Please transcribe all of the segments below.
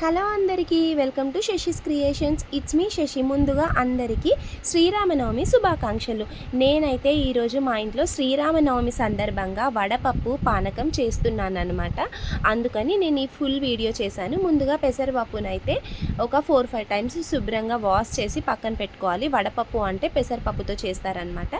Hello అందరికీ welcome to Shashi's creations. It's me Shashi. ముందుగా అందరికీ శ్రీరామనవమి శుభాకాంక్షలు. నేనైతే ఈరోజు మా ఇంట్లో శ్రీరామనవమి సందర్భంగా వడపప్పు పానకం చేస్తున్నాను అనమాట అందుకని నేను ఈ ఫుల్ వీడియో చేశాను. ముందుగా పెసరపప్పునైతే ఒక ఫోర్ ఫైవ్ టైమ్స్ శుభ్రంగా వాష్ చేసి పక్కన పెట్టుకోవాలి. వడపప్పు అంటే పెసరపప్పుతో చేస్తారనమాట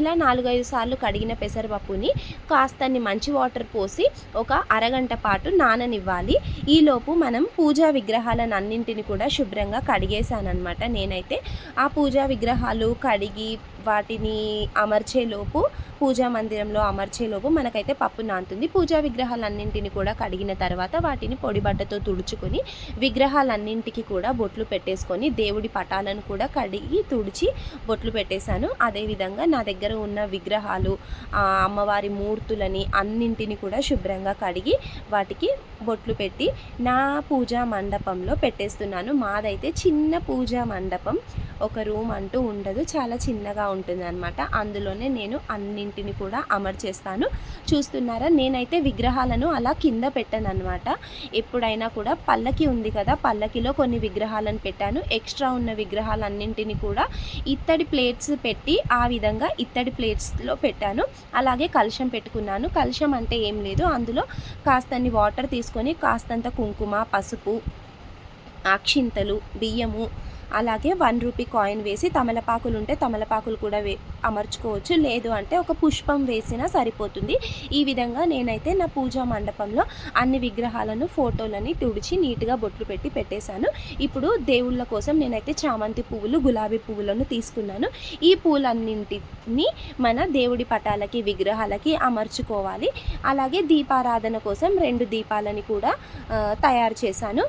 ఇలా నాలుగైదు సార్లు కడిగిన పెసరపప్పుని కాస్తని మంచి వాటర్ పోసి ఒక అరగంట పాటు నాననివ్వాలి. ఈలోపు మనం పూజ విగ్రహాలను అన్నింటిని కూడా శుభ్రంగా కడిగేశానమాట నేనైతే. ఆ పూజా విగ్రహాలు కడిగి వాటిని అమర్చేలోపు పూజా మందిరంలో అమర్చేలోపు మనకైతే పప్పు నాంతుంది. పూజా విగ్రహాలన్నింటిని కూడా కడిగిన తర్వాత వాటిని పొడిబట్టతో తుడుచుకొని విగ్రహాలన్నింటికి కూడా బొట్లు పెట్టేసుకొని దేవుడి పటాలను కూడా కడిగి తుడిచి బొట్లు పెట్టేశాను. అదేవిధంగా నా దగ్గర ఉన్న విగ్రహాలు అమ్మవారి మూర్తులని అన్నింటిని కూడా శుభ్రంగా కడిగి వాటికి బొట్లు పెట్టి నా పూజా మండపంలో పెట్టేస్తున్నాను. మాదైతే చిన్న పూజా మండపం ఒక రూమ్ అంటూ ఉండదు. చాలా చిన్నగా ఉంటుంది అనమాట అందులోనే నేను అన్నింటిని కూడా అమర్చేస్తాను చూస్తున్నారా? నేనైతే విగ్రహాలను అలా కింద పెట్టాను అనమాట ఎప్పుడైనా కూడా పల్లకి ఉంది కదా పల్లకిలో కొన్ని విగ్రహాలను పెట్టాను. ఎక్స్ట్రా ఉన్న విగ్రహాలన్నింటిని కూడా ఇత్తడి ప్లేట్స్ పెట్టి ఆ విధంగా ఇత్తడి ప్లేట్స్లో పెట్టాను. అలాగే కలుషం పెట్టుకున్నాను. కలుషం అంటే ఏం లేదు. అందులో కాస్తన్ని వాటర్ తీసుకొని కాస్తంత కుంకుమ పసుపు అక్షింతలు బియ్యము అలాగే వన్ రూపీ కాయిన్ వేసి తమలపాకులు ఉంటే తమలపాకులు కూడా వే అమర్చుకోవచ్చు. లేదు అంటే ఒక పుష్పం వేసినా సరిపోతుంది. ఈ విధంగా నేనైతే నా పూజా మండపంలో అన్ని విగ్రహాలను ఫోటోలని తుడిచి నీట్గా బొట్లు పెట్టి పెట్టేశాను. ఇప్పుడు దేవుళ్ళ కోసం నేనైతే చామంతి పువ్వులు గులాబీ పువ్వులను తీసుకున్నాను. ఈ పూలన్నింటిని మన దేవుడి పటాలకి విగ్రహాలకి అమర్చుకోవాలి. అలాగే దీపారాధన కోసం రెండు దీపాలని కూడా తయారు చేశాను.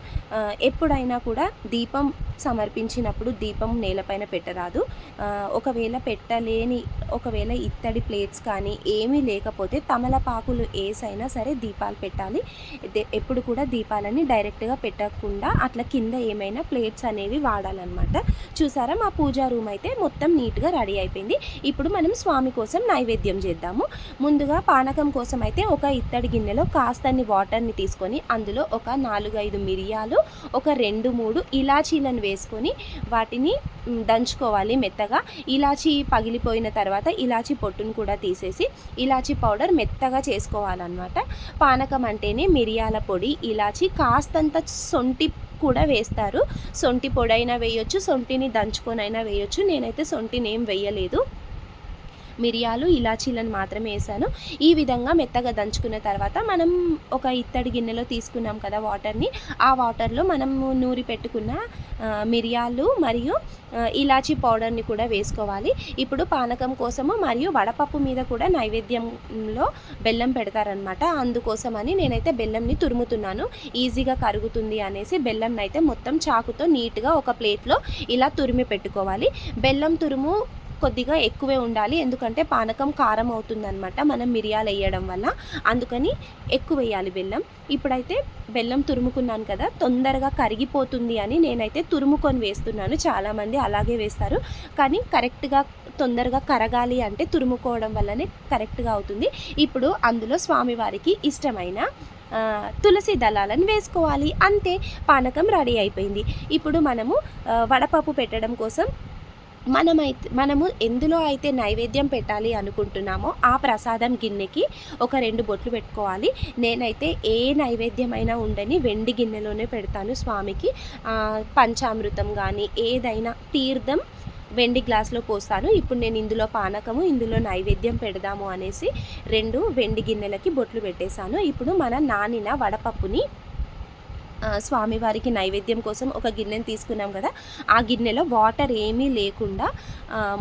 ఎప్పుడైనా అయినా కూడా దీపం సమర్పించినప్పుడు దీపం నేలపైన పెట్టరాదు. ఒకవేళ పెట్టలేని ఒకవేళ ఇత్తడి ప్లేట్స్ కానీ ఏమీ లేకపోతే తమలపాకులు ఏసైనా సరే దీపాలు పెట్టాలి. దే- ఎప్పుడు కూడా దీపాలని డైరెక్ట్గా పెట్టకుండా అట్లా కింద ఏమైనా ప్లేట్స్ అనేవి వాడాలన్నమాట. చూసారా? మా పూజా రూమ్ అయితే మొత్తం నీట్గా రెడీ అయిపోయింది. ఇప్పుడు మనం స్వామి కోసం నైవేద్యం చేద్దాము. ముందుగా పానకం కోసం అయితే ఒక ఇత్తడి గిన్నెలో కాస్తన్ని వాటర్ని తీసుకొని అందులో ఒక నాలుగైదు మిరియాలు ఒక రెండు మూడు ఇలాచీలను వేసుకొని వాటిని దంచుకోవాలి మెత్తగా. ఇలాచీ పగిలిపోయిన తర్వాత ఇలాచీ పొట్టును కూడా తీసేసి ఇలాచీ పౌడర్ మెత్తగా చేసుకోవాలన్నమాట. పానకం అంటేనే మిరియాల పొడి ఇలాచీ కాస్తంత సొంటి కూడా వేస్తారు. సొంటి పొడైనా వేయొచ్చు సొంటిని దంచుకొనైనా వేయొచ్చు. నేనైతే సొంటిని ఏం వేయలేదు. మిరియాలు ఇలాచీలను మాత్రమే వేసాను. ఈ విధంగా మెత్తగా దంచుకున్న తర్వాత మనం ఒక ఇత్తడి గిన్నెలో తీసుకున్నాం కదా వాటర్ని. ఆ వాటర్లో మనం నూరి పెట్టుకున్న మిరియాలు మరియు ఇలాచీ పౌడర్ని కూడా వేసుకోవాలి. ఇప్పుడు పానకం కోసము మరియు వడపప్పు మీద కూడా నైవేద్యంలో బెల్లం పెడతారనమాట అందుకోసమని నేనైతే బెల్లంని తురుముతున్నాను. ఈజీగా కరుగుతుంది అనేసి బెల్లంనైతే అయితే మొత్తం చాకుతో నీట్గా ఒక ప్లేట్లో ఇలా తురిమి పెట్టుకోవాలి. బెల్లం తురుము కొద్దిగా ఎక్కువే ఉండాలి. ఎందుకంటే పానకం కారం అవుతుందనమాట మనం మిరియాలు వేయడం వల్ల. అందుకని ఎక్కువ వేయాలి బెల్లం. ఇప్పుడైతే బెల్లం తురుముకున్నాను కదా తొందరగా కరిగిపోతుంది అని నేనైతే తురుముకొని వేస్తున్నాను. చాలామంది అలాగే వేస్తారు. కానీ కరెక్ట్గా తొందరగా కరగాలి అంటే తురుముకోవడం వల్లనే కరెక్ట్గా అవుతుంది. ఇప్పుడు అందులో స్వామివారికి ఇష్టమైన తులసి దళాలను వేసుకోవాలి. అంతే పానకం రెడీ అయిపోయింది. ఇప్పుడు మనము వడపప్పు పెట్టడం కోసం మనమైతే మనము ఎందులో అయితే నైవేద్యం పెట్టాలి అనుకుంటున్నామో ఆ ప్రసాదం గిన్నెకి ఒక రెండు బొట్లు పెట్టుకోవాలి. నేనైతే ఏ నైవేద్యమైనా ఉండని వెండి గిన్నెలోనే పెడతాను స్వామికి. పంచామృతం కానీ ఏదైనా తీర్థం వెండి గ్లాస్లో పోస్తాను. ఇప్పుడు నేను ఇందులో పానకము ఇందులో నైవేద్యం పెడదాము అనేసి రెండు వెండి గిన్నెలకి బొట్లు పెట్టేశాను. ఇప్పుడు మన నానిన వడపప్పుని స్వామివారికి నైవేద్యం కోసం ఒక గిన్నెను తీసుకున్నాం కదా. ఆ గిన్నెలో వాటర్ ఏమీ లేకుండా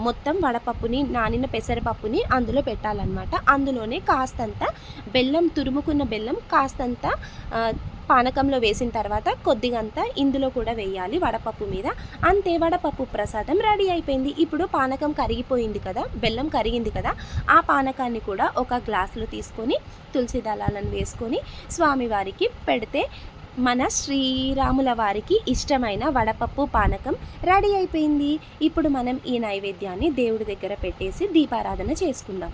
మొత్తం వడపప్పుని నానిన పెసరపప్పుని అందులో పెట్టాలన్నమాట. అందులోనే కాస్తంత బెల్లం తురుముకున్న బెల్లం కాస్తంత పానకంలో వేసిన తర్వాత కొద్దిగంత ఇందులో కూడా వేయాలి వడపప్పు మీద. అంతే వడపప్పు ప్రసాదం రెడీ అయిపోయింది. ఇప్పుడు పానకం కరిగిపోయింది కదా బెల్లం కరిగింది కదా ఆ పానకాన్ని కూడా ఒక గ్లాసులో తీసుకొని తులసి దళాలను వేసుకొని స్వామివారికి పెడితే మన శ్రీరాముల వారికి ఇష్టమైన వడపప్పు పానకం రెడీ అయిపోయింది. ఇప్పుడు మనం ఈ నైవేద్యాన్ని దేవుడి దగ్గర పెట్టేసి దీపారాధన చేసుకుందాం.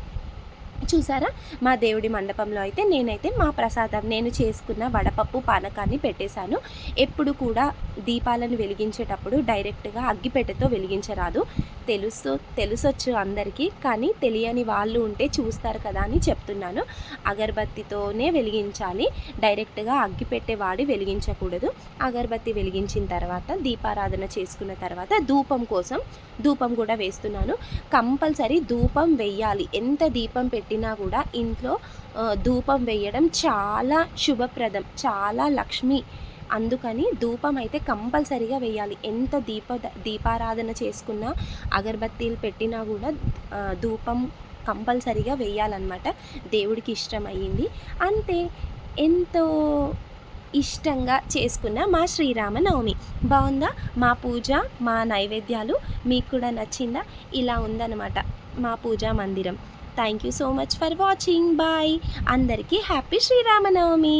చూసారా? మా దేవుడి మండపంలో అయితే నేనైతే మా ప్రసాదం నేను చేసుకున్న వడపప్పు పానకాన్ని పెట్టేశాను. ఎప్పుడు కూడా దీపాలను వెలిగించేటప్పుడు డైరెక్ట్గా అగ్గిపెట్టెతో వెలిగించరాదు. తెలుసు తెలుసొచ్చు అందరికీ కానీ తెలియని వాళ్ళు ఉంటే చూస్తారు కదా అని చెప్తున్నాను. అగరబత్తితోనే వెలిగించాలి. డైరెక్ట్గా అగ్గిపెట్టె వాడి వెలిగించకూడదు. అగరబత్తి వెలిగించిన తర్వాత దీపారాధన చేసుకున్న తర్వాత ధూపం కోసం ధూపం కూడా వేస్తున్నాను. కంపల్సరీ ధూపం వెయ్యాలి. ఎంత దీపం పెట్టి పెట్టినా కూడా ఇంట్లో ధూపం వేయడం చాలా శుభప్రదం చాలా లక్ష్మి. అందుకని ధూపం అయితే కంపల్సరీగా వేయాలి. ఎంత దీప దీపారాధన చేసుకున్నా అగరబత్తీలు పెట్టినా కూడా ధూపం కంపల్సరీగా వేయాలన్నమాట. దేవుడికి ఇష్టమయ్యింది. అంతే ఎంతో ఇష్టంగా చేసుకున్న మా శ్రీరామనవమి. బాగుందా మా పూజ మా నైవేద్యాలు మీకు కూడా నచ్చిందా? ఇలా ఉందన్నమాట మా పూజా మందిరం. Thank you so much for watching bye అందరికీ హ్యాపీ శ్రీరామనవమి